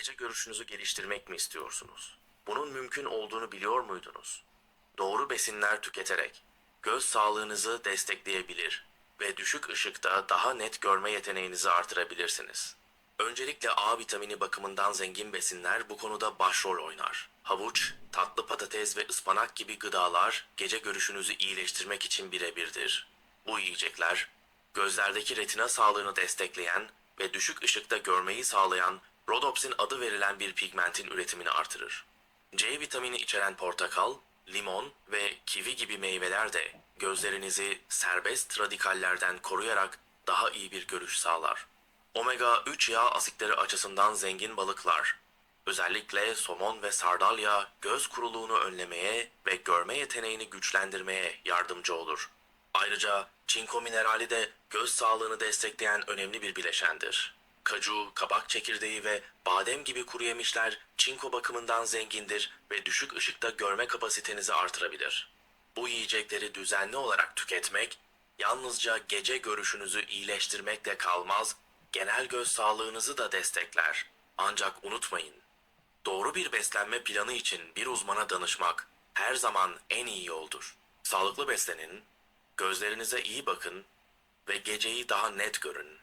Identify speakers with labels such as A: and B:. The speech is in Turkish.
A: gece görüşünüzü geliştirmek mi istiyorsunuz? Bunun mümkün olduğunu biliyor muydunuz? Doğru besinler tüketerek göz sağlığınızı destekleyebilir ve düşük ışıkta daha net görme yeteneğinizi artırabilirsiniz. Öncelikle A vitamini bakımından zengin besinler bu konuda başrol oynar. Havuç, tatlı patates ve ıspanak gibi gıdalar gece görüşünüzü iyileştirmek için birebirdir. Bu yiyecekler, gözlerdeki retina sağlığını destekleyen ve düşük ışıkta görmeyi sağlayan rodopsin adı verilen bir pigmentin üretimini artırır. C vitamini içeren portakal, limon ve kivi gibi meyveler de gözlerinizi serbest radikallerden koruyarak daha iyi bir görüş sağlar. Omega 3 yağ asitleri açısından zengin balıklar, özellikle somon ve sardalya göz kuruluğunu önlemeye ve görme yeteneğini güçlendirmeye yardımcı olur. Ayrıca çinko minerali de göz sağlığını destekleyen önemli bir bileşendir. Kaju, kabak çekirdeği ve badem gibi kuru yemişler çinko bakımından zengindir ve düşük ışıkta görme kapasitenizi artırabilir. Bu yiyecekleri düzenli olarak tüketmek, yalnızca gece görüşünüzü iyileştirmekle kalmaz, genel göz sağlığınızı da destekler. Ancak unutmayın, doğru bir beslenme planı için bir uzmana danışmak her zaman en iyi yoldur. Sağlıklı beslenin, gözlerinize iyi bakın ve geceyi daha net görün.